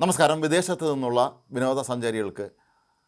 നമസ്കാരം. വിദേശത്ത് നിന്നുള്ള വിനോദസഞ്ചാരികൾക്ക്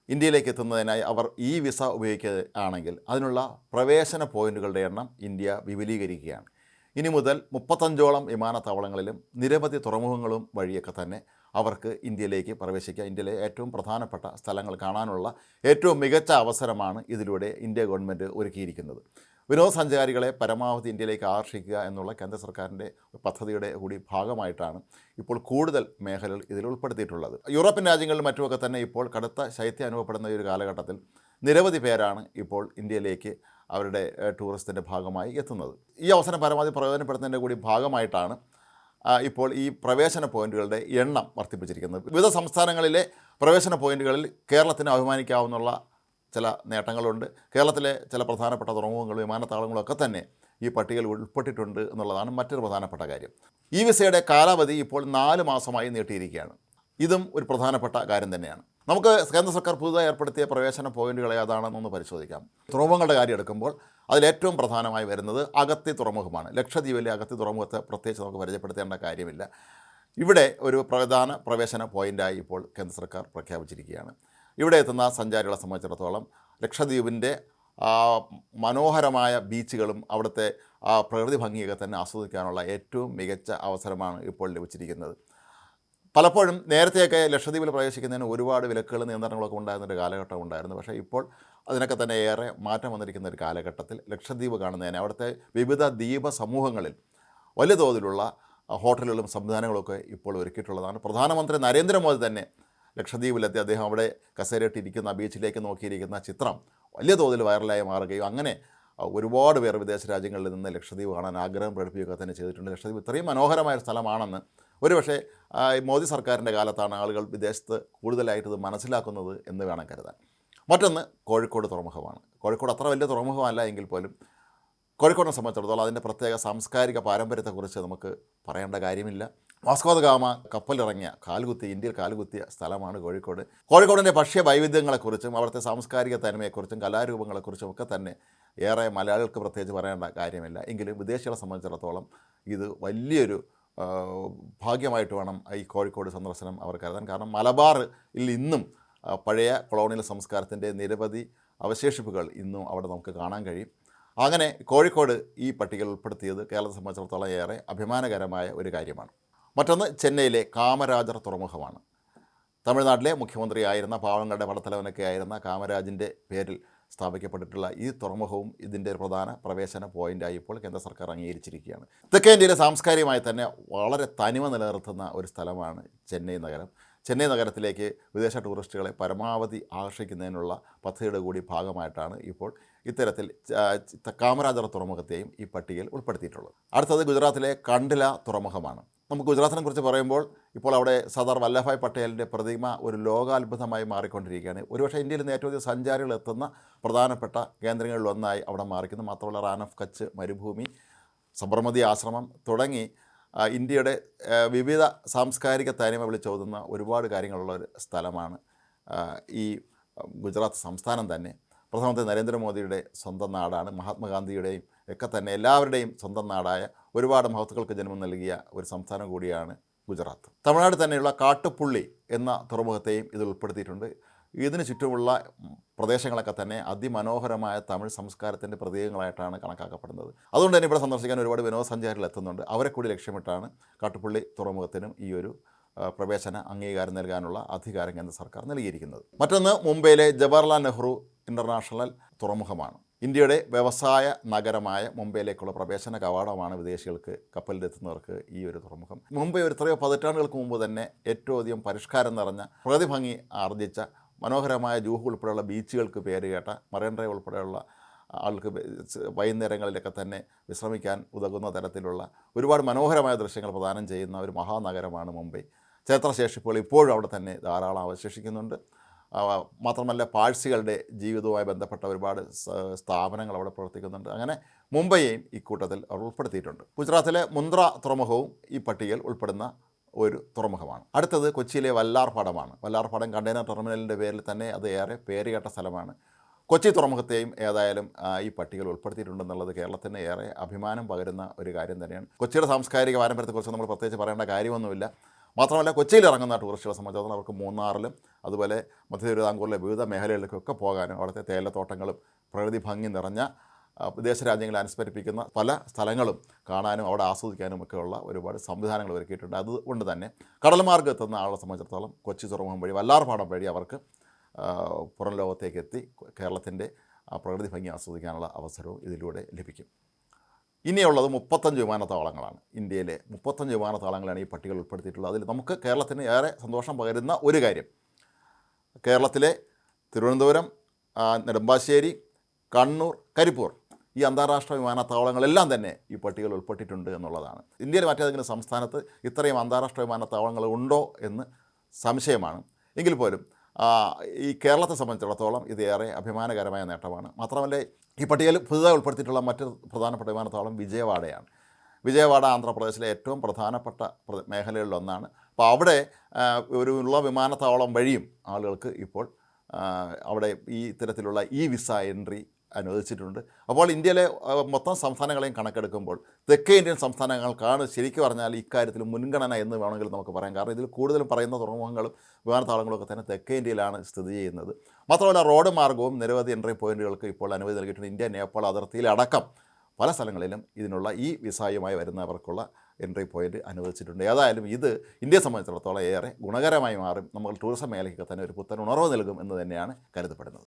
ഇന്ത്യയിലേക്ക് എത്തുന്നതിനായി അവർ ഈ വിസ ഉപയോഗിക്കുകയാണെങ്കിൽ അതിനുള്ള പ്രവേശന പോയിന്റുകളുടെ എണ്ണം ഇന്ത്യ വിപുലീകരിക്കുകയാണ്. ഇനി മുതൽ മുപ്പത്തഞ്ചോളം വിമാനത്താവളങ്ങളിലും നിരവധി തുറമുഖങ്ങളും വഴിയൊക്കെ തന്നെ അവർക്ക് ഇന്ത്യയിലേക്ക് പ്രവേശിക്കുക ഇന്ത്യയിലെ ഏറ്റവും പ്രധാനപ്പെട്ട സ്ഥലങ്ങൾ കാണാനുള്ള ഏറ്റവും മികച്ച അവസരമാണ് ഇതിലൂടെ ഇന്ത്യ ഗവൺമെന്റ് ഒരുക്കിയിരിക്കുന്നത്. വിനോദസഞ്ചാരികളെ പരമാവധി ഇന്ത്യയിലേക്ക് ആകർഷിക്കുക എന്നുള്ള കേന്ദ്ര സർക്കാരിന്റെ പദ്ധതിയുടെ കൂടി ഭാഗമായിട്ടാണ് ഇപ്പോൾ കൂടുതൽ മേഖലകൾ ഇതിൽ ഉൾപ്പെടുത്തിയിട്ടുള്ളത്. യൂറോപ്യൻ രാജ്യങ്ങളിലും മറ്റുമൊക്കെ തന്നെ ഇപ്പോൾ കടുത്ത ശൈത്യം അനുഭവപ്പെടുന്ന ഒരു കാലഘട്ടത്തിൽ നിരവധി പേരാണ് ഇപ്പോൾ ഇന്ത്യയിലേക്ക് അവരുടെ ടൂറിസത്തിന്റെ ഭാഗമായി എത്തുന്നത്. ഈ അവസരം പരമാവധി പ്രയോജനപ്പെടുത്തുന്നതിന്റെ കൂടി ഭാഗമായിട്ടാണ് ഇപ്പോൾ ഈ പ്രവേശന പോയിന്റുകളുടെ എണ്ണം വർദ്ധിപ്പിച്ചിരിക്കുന്നത്. വിവിധ സംസ്ഥാനങ്ങളിലെ പ്രവേശന പോയിന്റുകളിൽ കേരളത്തിന് അഭിമാനിക്കാവുന്ന ചില നേട്ടങ്ങളുണ്ട്. കേരളത്തിലെ ചില പ്രധാനപ്പെട്ട തുറമുഖങ്ങളും വിമാനത്താവളങ്ങളും ഒക്കെ തന്നെ ഈ പട്ടികയിൽ ഉൾപ്പെട്ടിട്ടുണ്ട് എന്നുള്ളതാണ് മറ്റൊരു പ്രധാനപ്പെട്ട കാര്യം. ഈ വിസയുടെ കാലാവധി ഇപ്പോൾ നാല് മാസമായി നീട്ടിയിരിക്കുകയാണ്. ഇതും ഒരു പ്രധാനപ്പെട്ട കാര്യം തന്നെയാണ്. നമുക്ക് കേന്ദ്ര സർക്കാർ പുതുതായി ഏർപ്പെടുത്തിയ പ്രവേശന പോയിന്റുകൾ ഏതാണെന്നൊന്ന് പരിശോധിക്കാം. തുറമുഖങ്ങളുടെ കാര്യം എടുക്കുമ്പോൾ അതിലേറ്റവും പ്രധാനമായി വരുന്നത് അഗത്തി തുറമുഖമാണ്. ലക്ഷദ്വീപിലെ അഗത്തി തുറമുഖത്തെ പ്രത്യേകിച്ച് നമുക്ക് പരിചയപ്പെടുത്തേണ്ട കാര്യമില്ല. ഇവിടെ ഒരു പ്രധാന പ്രവേശന പോയിന്റായി ഇപ്പോൾ കേന്ദ്ര സർക്കാർ പ്രഖ്യാപിച്ചിരിക്കുകയാണ്. ഇവിടെ എത്തുന്ന സഞ്ചാരികളെ സംബന്ധിച്ചിടത്തോളം ലക്ഷദ്വീപിന്റെ മനോഹരമായ ബീച്ചുകളും അവിടുത്തെ പ്രകൃതി ഭംഗിയൊക്കെ തന്നെ ആസ്വദിക്കാനുള്ള ഏറ്റവും മികച്ച അവസരമാണ് ഇപ്പോൾ ലഭിച്ചിരിക്കുന്നത്. പലപ്പോഴും നേരത്തെയൊക്കെ ലക്ഷദ്വീപിൽ പ്രവേശിക്കുന്നതിന് ഒരുപാട് വിലക്കുകളും നിയന്ത്രണങ്ങളൊക്കെ ഉണ്ടായിരുന്നൊരു കാലഘട്ടം ഉണ്ടായിരുന്നു. പക്ഷേ ഇപ്പോൾ അതിനൊക്കെ തന്നെ ഏറെ മാറ്റം വന്നിരിക്കുന്ന ഒരു കാലഘട്ടത്തിൽ ലക്ഷദ്വീപ് കാണുന്നതിന് അവിടുത്തെ വിവിധ ദ്വീപ സമൂഹങ്ങളിൽ വലിയ തോതിലുള്ള ഹോട്ടലുകളും സംവിധാനങ്ങളൊക്കെ ഇപ്പോൾ ഒരുക്കിയിട്ടുള്ളതാണ്. പ്രധാനമന്ത്രി നരേന്ദ്രമോദി തന്നെ ലക്ഷദ്വീപിലെത്തി. അദ്ദേഹം അവിടെ കസേരയിട്ടിരിക്കുന്ന ബീച്ചിലേക്ക് നോക്കിയിരിക്കുന്ന ചിത്രം വലിയ തോതിൽ വൈറലായി മാറുകയും അങ്ങനെ ഒരുപാട് പേർ വിദേശ രാജ്യങ്ങളിൽ നിന്ന് ലക്ഷദ്വീപ് കാണാൻ ആഗ്രഹം പ്രകടിപ്പിക്കുക തന്നെ ചെയ്തിട്ടുണ്ട്. ലക്ഷദ്വീപ് ഇത്രയും മനോഹരമായ ഒരു സ്ഥലമാണെന്ന് ഒരുപക്ഷെ മോദി സർക്കാരിന്റെ കാലത്താണ് ആളുകൾ വിദേശത്ത് കൂടുതലായിട്ട് ഇത് മനസ്സിലാക്കുന്നത് എന്ന് വേണം കരുതാൻ. മറ്റൊന്ന് കോഴിക്കോട് തുറമുഖമാണ്. കോഴിക്കോട് അത്ര വലിയ തുറമുഖമല്ല എങ്കിൽ പോലും കോഴിക്കോടിനെ സംബന്ധിച്ചിടത്തോളം അതിന്റെ പ്രത്യേക സാംസ്കാരിക പാരമ്പര്യത്തെക്കുറിച്ച് നമുക്ക് പറയേണ്ട കാര്യമില്ല. വാസ്കോദ ഗാമ കപ്പലിറങ്ങിയ കാൽകുത്തി ഇന്ത്യയിൽ കാൽകുത്തിയ സ്ഥലമാണ് കോഴിക്കോട്. കോഴിക്കോടിന്റെ ഭക്ഷ്യ വൈവിധ്യങ്ങളെക്കുറിച്ചും അവിടുത്തെ സാംസ്കാരിക തനിമയെക്കുറിച്ചും കലാരൂപങ്ങളെക്കുറിച്ചും ഒക്കെ തന്നെ ഏറെ മലയാളികൾക്ക് പ്രത്യേകിച്ച് പറയേണ്ട കാര്യമില്ല. എങ്കിലും വിദേശികളെ സംബന്ധിച്ചിടത്തോളം ഇത് വലിയൊരു ഭാഗ്യമായിട്ട് വേണം ഈ കോഴിക്കോട് സന്ദർശനം അവർ കരുതാൻ കാരണം മലബാറിൽ ഇന്നും പഴയ കൊളോണിയൽ സംസ്കാരത്തിന്റെ നിരവധി അവശേഷിപ്പുകൾ ഇന്നും അവിടെ നമുക്ക് കാണാൻ കഴിയും. അങ്ങനെ കോഴിക്കോട് ഈ പട്ടികയിൽ ഉൾപ്പെടുത്തിയത് കേരളത്തെ സംബന്ധിച്ചിടത്തോളം ഏറെ അഭിമാനകരമായ ഒരു കാര്യമാണ്. മറ്റൊന്ന് ചെന്നൈയിലെ കാമരാജർ തുറമുഖമാണ്. തമിഴ്നാട്ടിലെ മുഖ്യമന്ത്രിയായിരുന്ന പാവങ്ങളുടെ പടത്തലവനൊക്കെ ആയിരുന്ന കാമരാജിന്റെ പേരിൽ സ്ഥാപിക്കപ്പെട്ടിട്ടുള്ള ഈ തുറമുഖവും ഇതിന്റെ ഒരു പ്രധാന പ്രവേശന പോയിന്റായി ഇപ്പോൾ കേന്ദ്ര സർക്കാർ അംഗീകരിച്ചിരിക്കുകയാണ്. തെക്കേ ഇന്ത്യയിലെ സാംസ്കാരികമായി തന്നെ വളരെ തനിമ നിലനിർത്തുന്ന ഒരു സ്ഥലമാണ് ചെന്നൈ നഗരം. ചെന്നൈ നഗരത്തിലേക്ക് വിദേശ ടൂറിസ്റ്റുകളെ പരമാവധി ആകർഷിക്കുന്നതിനുള്ള പദ്ധതിയുടെ കൂടി ഭാഗമായിട്ടാണ് ഇപ്പോൾ ഇത്തരത്തിൽ കാമരാജർ തുറമുഖത്തെയും ഈ പട്ടികയിൽ ഉൾപ്പെടുത്തിയിട്ടുള്ളത്. അടുത്തത് ഗുജറാത്തിലെ കണ്ടില തുറമുഖമാണ്. നമുക്ക് ഗുജറാത്തിനെ കുറിച്ച് പറയുമ്പോൾ ഇപ്പോൾ അവിടെ സർദാർ വല്ലഭായ് പട്ടേലിന്റെ പ്രതിമ ഒരു ലോകാത്ഭുതമായി മാറിക്കൊണ്ടിരിക്കുകയാണ്. ഒരുപക്ഷെ ഇന്ത്യയിൽ നിന്ന് ഏറ്റവും അധികം സഞ്ചാരികൾ എത്തുന്ന പ്രധാനപ്പെട്ട കേന്ദ്രങ്ങളിലൊന്നായി അവിടെ മാറിക്കുന്നു മാത്രമല്ല റാൻ ഓഫ് കച്ച് മരുഭൂമി സബർമതി ആശ്രമം തുടങ്ങി ഇന്ത്യയുടെ വിവിധ സാംസ്കാരിക തനിമ വിളിച്ചോതുന്ന ഒരുപാട് കാര്യങ്ങളുള്ള ഒരു സ്ഥലമാണ് ഈ ഗുജറാത്ത് സംസ്ഥാനം തന്നെ. പ്രധാനമന്ത്രി നരേന്ദ്രമോദിയുടെ സ്വന്തം നാടാണ് മഹാത്മാഗാന്ധിയുടെയും ഒക്കെ തന്നെ എല്ലാവരുടെയും സ്വന്തം നാടായ ഒരുപാട് മഹത്തുക്കൾക്ക് ജന്മം നൽകിയ ഒരു സംസ്ഥാനം കൂടിയാണ് ഗുജറാത്ത്. തമിഴ്നാട് തന്നെയുള്ള കാട്ടുപുള്ളി എന്ന തുറമുഖത്തെയും ഇതിൽ ഉൾപ്പെടുത്തിയിട്ടുണ്ട്. ഇതിന് ചുറ്റുമുള്ള പ്രദേശങ്ങളൊക്കെ തന്നെ അതിമനോഹരമായ തമിഴ് സംസ്കാരത്തിന്റെ പ്രതീകങ്ങളായിട്ടാണ് കണക്കാക്കപ്പെടുന്നത്. അതുകൊണ്ട് തന്നെ ഇവിടെ സന്ദർശിക്കാൻ ഒരുപാട് വിനോദസഞ്ചാരികൾ എത്തുന്നുണ്ട്. അവരെ കൂടി ലക്ഷ്യമിട്ടാണ് കാട്ടുപുള്ളി തുറമുഖത്തിനും ഈ ഒരു പ്രവേശന അംഗീകാരം നൽകാനുള്ള അധികാരം കേന്ദ്ര സർക്കാർ നൽകിയിരിക്കുന്നത്. മറ്റൊന്ന് മുംബൈയിലെ ജവഹർലാൽ നെഹ്റു ഇന്റർനാഷണൽ തുറമുഖമാണ്. ഇന്ത്യയുടെ വ്യവസായ നഗരമായ മുംബൈയിലേക്കുള്ള പ്രവേശന കവാടമാണ് വിദേശികൾക്ക് കപ്പലിലെത്തുന്നവർക്ക് ഈ ഒരു തുറമുഖം. മുംബൈ ഒരു എത്രയോ പതിറ്റാണ്ടുകൾക്ക് മുമ്പ് തന്നെ ഏറ്റവും അധികം പരിഷ്കാരം നിറഞ്ഞ പ്രതിഭംഗി ആർജിച്ച മനോഹരമായ ജൂഹു ഉൾപ്പെടെയുള്ള ബീച്ചുകൾക്ക് പേര് കേട്ട മറൈൻ ഡ്രൈവ് ഉൾപ്പെടെയുള്ള ആൾക്ക് വൈകുന്നേരങ്ങളിലൊക്കെ തന്നെ വിശ്രമിക്കാൻ ഉതകുന്ന തരത്തിലുള്ള ഒരുപാട് മനോഹരമായ ദൃശ്യങ്ങൾ പ്രദാനം ചെയ്യുന്ന ഒരു മഹാനഗരമാണ് മുംബൈ. ചരിത്രശേഷിപ്പുകൾ ഇപ്പോഴും അവിടെ തന്നെ ധാരാളം അവശേഷിക്കുന്നുണ്ട്. മാത്രമല്ല പാഴ്സികളുടെ ജീവിതവുമായി ബന്ധപ്പെട്ട ഒരുപാട് സ്ഥാപനങ്ങൾ അവിടെ പ്രവർത്തിക്കുന്നുണ്ട്. അങ്ങനെ മുംബൈയെയും ഇക്കൂട്ടത്തിൽ അവർ ഉൾപ്പെടുത്തിയിട്ടുണ്ട്. ഗുജറാത്തിലെ മുന്ദ്ര തുറമുഖവും ഈ പട്ടികയിൽ ഉൾപ്പെടുന്ന ഒരു തുറമുഖമാണ്. അടുത്തത് കൊച്ചിയിലെ വല്ലാർപാടമാണ്. വല്ലാർപാടം കണ്ടെയ്നർ ടെർമിനലിന്റെ പേരിൽ തന്നെ അത് ഏറെ പേരുകേട്ട സ്ഥലമാണ്. കൊച്ചി തുറമുഖത്തെയും ഏതായാലും ഈ പട്ടികയിൽ ഉൾപ്പെടുത്തിയിട്ടുണ്ടെന്നുള്ളത് കേരളത്തിന് ഏറെ അഭിമാനം പകരുന്ന ഒരു കാര്യം തന്നെയാണ്. കൊച്ചിയുടെ സാംസ്കാരിക പാരമ്പര്യത്തെക്കുറിച്ച് നമ്മൾ പ്രത്യേകിച്ച് പറയേണ്ട കാര്യമൊന്നുമില്ല. മാത്രമല്ല കൊച്ചിയിൽ ഇറങ്ങുന്ന ടൂറിസ്റ്റുകളെ സംബന്ധിച്ചിടത്തോളം അവർക്ക് മൂന്നാറിലും അതുപോലെ മധ്യ തിരുവിതാംകൂറിലെ വിവിധ മേഖലകളിലേക്കൊക്കെ പോകാനും അവിടുത്തെ തേയിലത്തോട്ടങ്ങളും പ്രകൃതി ഭംഗി നിറഞ്ഞ വിദേശ രാജ്യങ്ങളെ അനുസ്മരിപ്പിക്കുന്ന പല സ്ഥലങ്ങളും കാണാനും അവിടെ ആസ്വദിക്കാനും ഒക്കെയുള്ള ഒരുപാട് സംവിധാനങ്ങൾ ഒരുക്കിയിട്ടുണ്ട്. അതുകൊണ്ട് തന്നെ കടൽ മാർഗം എത്തുന്ന ആളെ സംബന്ധിച്ചിടത്തോളം കൊച്ചി തുറമുഖം വഴി വല്ലാർപാടം വഴി അവർക്ക് പുറം ലോകത്തേക്ക് എത്തി കേരളത്തിന്റെ പ്രകൃതി ഭംഗി ആസ്വദിക്കാനുള്ള അവസരവും ഇതിലൂടെ ലഭിക്കും. ഇനിയുള്ളത് മുപ്പത്തഞ്ച് വിമാനത്താവളങ്ങളാണ്. ഇന്ത്യയിലെ മുപ്പത്തഞ്ച് വിമാനത്താവളങ്ങളാണ് ഈ പട്ടികയിൽ ഉൾപ്പെടുത്തിയിട്ടുള്ളത്. അതിൽ നമുക്ക് കേരളത്തിന് ഏറെ സന്തോഷം പകരുന്ന ഒരു കാര്യം. കേരളത്തിലെ തിരുവനന്തപുരം നെടുമ്പാശ്ശേരി കണ്ണൂർ കരിപ്പൂർ ഈ അന്താരാഷ്ട്ര വിമാനത്താവളങ്ങളെല്ലാം തന്നെ ഈ പട്ടികയിൽ ഉൾപ്പെട്ടിട്ടുണ്ട് എന്നുള്ളതാണ്. ഇന്ത്യയിലെ മറ്റേതെങ്കിലും സംസ്ഥാനത്ത് ഇത്രയും അന്താരാഷ്ട്ര വിമാനത്താവളങ്ങൾ ഉണ്ടോ എന്ന് സംശയമാണ്. എങ്കിൽ പോലും ഈ കേരളത്തെ സംബന്ധിച്ചിടത്തോളം ഇത് ഏറെ അഭിമാനകരമായ നേട്ടമാണ്. മാത്രമല്ല ഈ പട്ടികയിൽ പുതുതായി ഉൾപ്പെടുത്തിയിട്ടുള്ള മറ്റ് പ്രധാനപ്പെട്ട വിമാനത്താവളം വിജയവാഡയാണ്. വിജയവാഡ ആന്ധ്രാപ്രദേശിലെ ഏറ്റവും പ്രധാനപ്പെട്ട പ്ര- മേഖലകളിലൊന്നാണ് അപ്പോൾ അവിടെ ഒരു ഉള്ള വിമാനത്താവളം വഴിയും ആളുകൾക്ക് ഇപ്പോൾ അവിടെ ഈ ഇത്തരത്തിലുള്ള ഇ വിസ എൻട്രി അനുവദിച്ചിട്ടുണ്ട്. അപ്പോൾ ഇന്ത്യയിലെ മൊത്തം സംസ്ഥാനങ്ങളെയും കണക്കെടുക്കുമ്പോൾ തെക്കേ ഇന്ത്യൻ സംസ്ഥാനങ്ങൾക്കാണ് ശരിക്കും പറഞ്ഞാൽ ഇക്കാര്യത്തിൽ മുൻഗണന എന്ന് വേണമെങ്കിൽ നമുക്ക് പറയാം. കാരണം ഇതിൽ കൂടുതലും പറയുന്ന തുറമുഖങ്ങളും വിമാനത്താവളങ്ങളും ഒക്കെ തന്നെ തെക്കേ ഇന്ത്യയിലാണ് സ്ഥിതി ചെയ്യുന്നത്. മാത്രമല്ല റോഡ് മാർഗവും നിരവധി എൻട്രി പോയിന്റുകൾക്ക് ഇപ്പോൾ അനുമതി നൽകിയിട്ടുണ്ട്. ഇന്ത്യ നേപ്പാൾ അതിർത്തിയിലടക്കം പല സ്ഥലങ്ങളിലും ഇതിനുള്ള ഈ വിസായുമായി വരുന്നവർക്കുള്ള എൻട്രി പോയിന്റ് അനുവദിച്ചിട്ടുണ്ട്. ഏതായാലും ഇത് ഇന്ത്യയെ സംബന്ധിച്ചിടത്തോളം ഏറെ ഗുണകരമായി മാറും. നമ്മൾ ടൂറിസം മേഖലയ്ക്ക് തന്നെ ഒരു പുത്തൻ ഉണർവ് നൽകും എന്ന് തന്നെയാണ് കരുതപ്പെടുന്നത്.